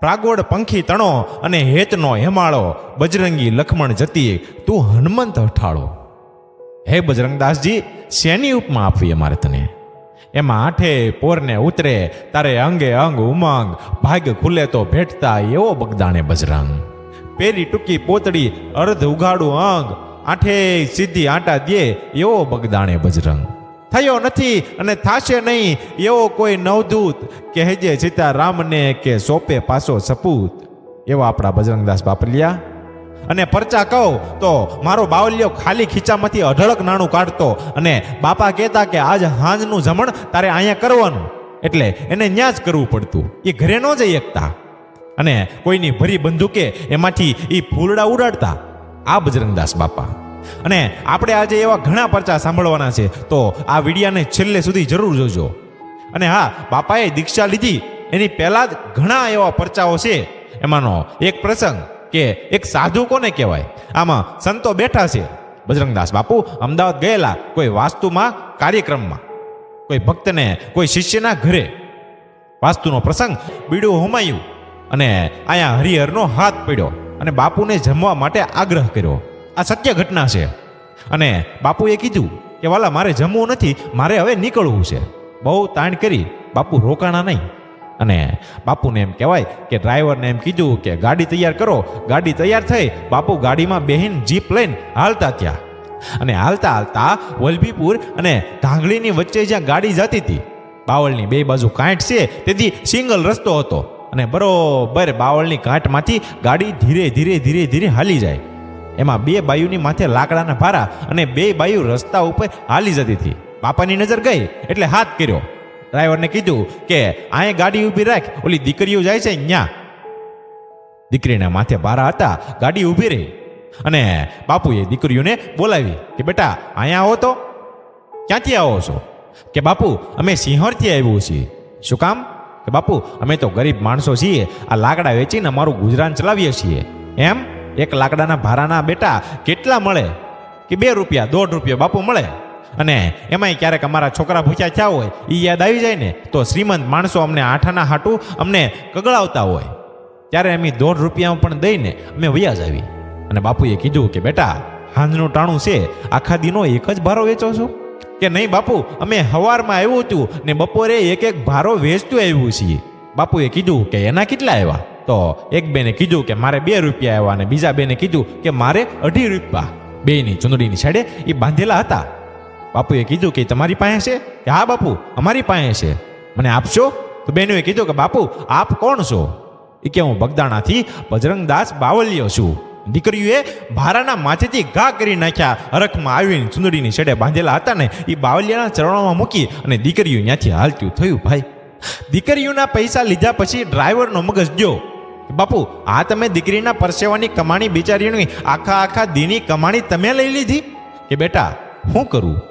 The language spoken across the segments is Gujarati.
પ્રાગોડ પંખી તણો અને હેતનો હેમાળો. બજરંગી લખમણ જતી, તું હનુમંત હઠાળો હે બજરંગદાસજી, શેની ઉપમા આપવી અમારે તને? એમાં આઠે પોરને ઉતરે, તારે અંગે અંગ ઉમંગ, ભાગ ખુલે તો ભેટતા એવો બગદાણે બજરંગ. પેરી ટૂંકી પોતડી અર્ધ ઉઘાડું અંગ આઠે સીધી આંટા દે એવો બગદાણે બજરંગ. થયો નથી અને થાશે નહીં એવો કોઈ નવદૂત કહેજે સીતારામને કે સોપે પાસો સપૂત. એવા આપણા બજરંગદાસ બાપલિયા. અને પરચા કહો તો મારો બાવલ્યો ખાલી ખીચામાંથી અઢળક નાણું કાઢતો અને બાપા કહેતા કે આજ હાંજનું જમણ તારે અહીંયા કરવાનું. એટલે એને ન્યા જ કરવું પડતું. એ ઘરે ન જઈ એકતા. અને કોઈની ભરી બંદૂકે એમાંથી એ ફૂલડા ઉડાડતા. આ બજરંગદાસ બાપા. અને આપણે આજે એવા ઘણા પરચા સાંભળવાના છે. તો આ વિડિયાને છેલ્લે સુધી જરૂર જોજો. અને હા, બાપાએ દીક્ષા લીધી. એની પહેલાં જ ઘણા એવા પરચાઓ છે. એમાંનો એક પ્રસંગ કે એક સાધુ કોને કહેવાય? આમાં સંતો બેઠા છે. બજરંગદાસ બાપુ અમદાવાદ ગયેલા કોઈ વાસ્તુમાં કાર્યક્રમમાં. કોઈ ભક્તને, કોઈ શિષ્યના ઘરે. વાસ્તુનો પ્રસંગ બીડું હોમાયું અને અહીંયા હરિહરનો હાથ પડ્યો અને બાપુને જમવા માટે આગ્રહ કર્યો. આ સત્ય ઘટના છે. અને બાપુએ કીધું કે, વાલા, મારે જમવું નથી, મારે હવે નીકળવું છે. બહુ તાણ કરી બાપુ રોકાણા નહીં. અને બાપુને એમ કહેવાય કે, ડ્રાઈવરને એમ કીધું કે, ગાડી તૈયાર કરો. ગાડી તૈયાર થઈ બાપુ ગાડીમાં બેહીન જીપ લઈને હાલતા ત્યાં. અને હાલતા હાલતા વલભીપુર અને ધાંગળીની વચ્ચે જ્યાં ગાડી જતી હતી, બાવળની બે બાજુ કાંઠ છે, તેથી સિંગલ રસ્તો હતો. અને બરોબર બાવળની કાંઠમાંથી ગાડી ધીરે ધીરે ધીરે ધીરે હાલી જાય. એમાં બે બાયુની માથે લાકડાના ભારા અને બે બાયુ રસ્તા ઉપર હાલી જતી હતી. બાપાની નજર ગઈ, એટલે હાથ કર્યો. ડ્રાઈવરને કીધું કે અહીંયા ગાડી ઊભી રાખ, ઓલી દીકરીઓ જાય છે ન્યા. દીકરીના માથે ભારા હતા, ગાડી ઊભી રહી. અને બાપુએ દીકરીઓને બોલાવી કે, બેટા અહીંયા આવો તો. ક્યાંથી આવો છો? કે, બાપુ, અમે સિંહણથી આવ્યું છીએ. શું કામ? કે, બાપુ, અમે તો ગરીબ માણસો છીએ, આ લાકડા વેચીને અમારું ગુજરાન ચલાવીએ છીએ. એમ? એક લાકડાના ભાડાના બેટા કેટલા મળે? કે બે રૂપિયા, દોઢ રૂપિયા બાપુ મળે? અને એમાંય ક્યારેક અમારા છોકરા ભૂખ્યા થયા હોય એ યાદ આવી જાય ને, તો શ્રીમંત માણસો અમને આઠાના હાટું અમને કગળાવતા હોય. ત્યારે અમે દોઢ રૂપિયામાં પણ દઈને અમે વ્યાજ આવી. અને બાપુએ કીધું કે, બેટા, હાંજનું ટાણું છે, આખા દિનો એક જ ભારો વેચો છો? કે નહીં બાપુ, અમે હવારમાં આવ્યું હતું ને બપોરે એક એક ભારો વેચતું આવ્યું છીએ. બાપુએ કીધું કે, એના કેટલા આવ્યા? તો એક બેને કીધું કે મારે બે રૂપિયા આવ્યા અને બીજા બેને કીધું કે મારે અઢી રૂપિયા. બેની ચુંદડીની સાઈડે એ બાંધેલા હતા. બાપુએ કીધું કે તમારી પાસે છે? કે હા બાપુ, અમારી પાસે છે. મને આપશો? તો બેનોએ કીધું કે બાપુ, આપ કોણ છો? એ કે હું બગદાણાથી બજરંગદાસ બાવલિયો છું. દીકરીઓએ ભારાના માથેથી ઘા કરી નાખ્યા. અરખમાં આવીને ચુંદડીની છેડે બાંધેલા હતા ને એ બાવલિયાના ચરણોમાં મૂકી અને દીકરીઓ ત્યાંથી હાલતું થયું ભાઈ. દીકરીઓના પૈસા લીધા પછી ડ્રાઈવરનો મગજ જો બાપુ, આ તમે દીકરીના પરસેવાની કમાણી બિચારીની આખા આખા દીની કમાણી તમે લઈ લીધી? કે બેટા, હું કરું?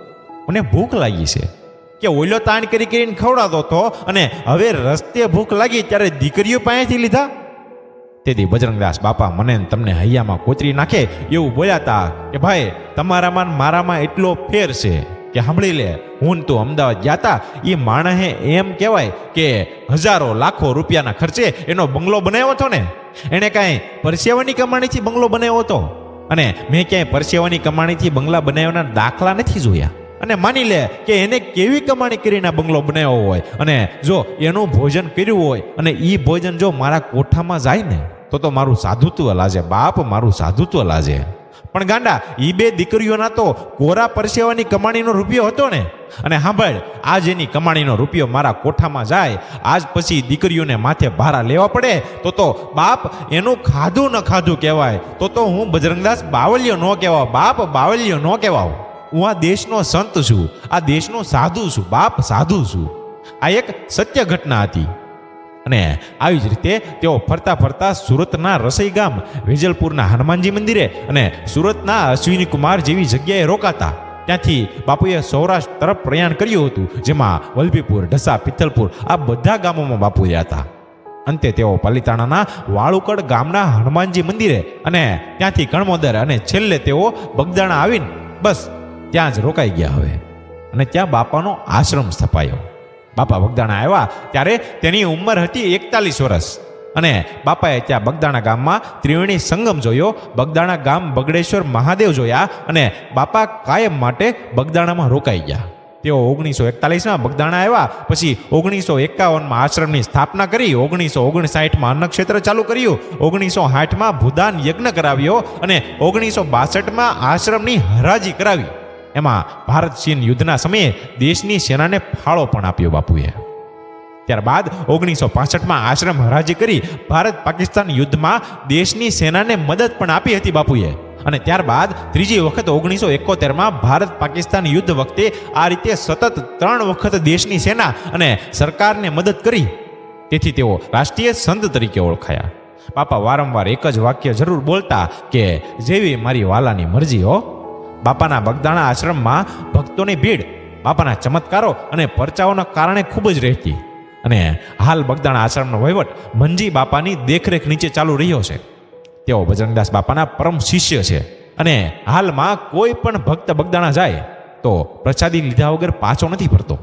મને ભૂખ લાગી છે. કે ઓઈલો તાણ કરી કરીને ખવડાતો હતો અને હવે રસ્તે ભૂખ લાગી ત્યારે દીકરીઓ પાસેથી લીધા? તેથી બજરંગદાસ બાપા મને તમને હૈયામાં કોતરી નાખે એવું બોલ્યા તા કે ભાઈ, તમારામાં મારામાં એટલો ફેર છે. કે સાંભળી લે, હું તું અમદાવાદ ગયા હતા એ માણસે એમ કહેવાય કે હજારો લાખો રૂપિયાના ખર્ચે એનો બંગલો બનાવ્યો હતો ને. એણે કાંઈ પરસેવાની કમાણીથી બંગલો બનાવ્યો હતો. અને મેં ક્યાંય પરસેવાની કમાણીથી બંગલા બનાવવાના દાખલા નથી જોયા. અને માની લે કે એને કેવી કમાણી કરીને બંગલો બનાવ્યો હોય. અને જો એનું ભોજન કર્યું હોય, અને એ ભોજન જો મારા કોઠામાં જાય ને, તો તો મારું સાધુત્વ લાજે. બાપ મારું સાધુત્વ લાજે. પણ ગાંડા એ બે દીકરીઓના તો કોરા પરસેવાની કમાણીનો રૂપિયો હતો ને? અને સાંભળ આજ એની કમાણીનો રૂપિયો મારા કોઠામાં જાય, આજ પછી દીકરીઓને માથે ભારા લેવા પડે, તો તો બાપ એનું ખાધું ન ખાધું કહેવાય, તો તો હું બજરંગદાસ બાવલિયો ન કહેવાય બાપ બાવલિયો ન કહેવાવ. હું આ દેશનો સંત છું, આ દેશનો સાધુ છું, બાપ સાધુ છું. આ એક સત્ય ઘટના હતી. અને આવી જ રીતે તેઓ ફરતા ફરતા સુરતના રસઈ ગામ, વેજલપુરના હનુમાનજી મંદિરે અને સુરતના અશ્વિની કુમાર જેવી જગ્યાએ રોકાતા. ત્યાંથી બાપુએ સૌરાષ્ટ્ર તરફ પ્રયાણ કર્યું હતું, જેમાં વલભીપુર, ઢસા, પિથલપુર આ બધા ગામોમાં બાપુ હતા. અંતે તેઓ પાલિતાણાના વાળુકડ ગામના હનુમાનજી મંદિરે અને ત્યાંથી કણમોદર અને છેલ્લે તેઓ બગદાણા આવીને બસ ત્યાં જ રોકાઈ ગયા હવે. અને ત્યાં બાપાનો આશ્રમ સ્થપાયો. બાપા બગદાણા આવ્યા ત્યારે તેની ઉંમર હતી એકતાલીસ વર્ષ. અને બાપાએ ત્યાં બગદાણા ગામમાં ત્રિવેણી સંગમ જોયો, બગદાણા ગામ બગડેશ્વર મહાદેવ જોયા અને બાપા કાયમ માટે બગદાણામાં રોકાઈ ગયા. તેઓ ઓગણીસો એકતાલીસમાં બગદાણા આવ્યા, પછી ઓગણીસો એકાવનમાં આશ્રમની સ્થાપના કરી, ઓગણીસો ઓગણસાઠમાં અન્નક્ષેત્ર ચાલુ કર્યું, ઓગણીસો સાઠમાં ભૂદાન યજ્ઞ કરાવ્યો અને ઓગણીસો બાસઠમાં આશ્રમની હરાજી કરાવી. એમાં ભારત ચીન યુદ્ધના સમયે દેશની સેનાને ફાળો પણ આપ્યો બાપુએ. ત્યારબાદ ઓગણીસો પાસઠમાં આશ્રમ હરાજી કરી ભારત પાકિસ્તાન યુદ્ધમાં દેશની સેનાને મદદ પણ આપી હતી બાપુએ. અને ત્યારબાદ ત્રીજી વખત ઓગણીસો એકોતેરમાં ભારત પાકિસ્તાન યુદ્ધ વખતે આ રીતે સતત ત્રણ વખત દેશની સેના અને સરકારને મદદ કરી. તેથી તેઓ રાષ્ટ્રીય સંત તરીકે ઓળખાયા. બાપા વારંવાર એક જ વાક્ય જરૂર બોલતા કે, જેવી મારી વાલાની મરજી હો. બાપાના બગદાણા આશ્રમમાં ભક્તોની ભીડ, બાપાના ચમત્કારો અને પરચાઓના કારણે ખૂબ જ રહેતી. અને હાલ બગદાણા આશ્રમનો વહીવટ મંજી બાપાની દેખરેખ નીચે ચાલુ રહ્યો છે. તેઓ બજરંગદાસ બાપાના પરમ શિષ્ય છે અને હાલમાં કોઈ પણ ભક્ત બગદાણા જાય તો પ્રસાદી લીધા વગર પાછો નથી ફરતો.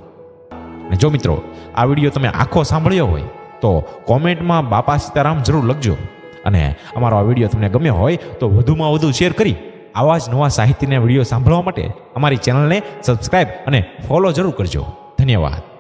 જો મિત્રો, આ વીડિયો તમે આખો સાંભળ્યો હોય, તો કોમેન્ટમાં બાપા સીતારામ જરૂર લખજો. અને અમારો આ વીડિયો તમને ગમ્યો હોય, તો વધુમાં વધુ શેર કરી આવા જ નવા સાહિત્યના વીડિયો સાંભળવા માટે અમારી ચેનલને સબસ્ક્રાઇબ અને ફોલો જરૂર કરજો. ધન્યવાદ.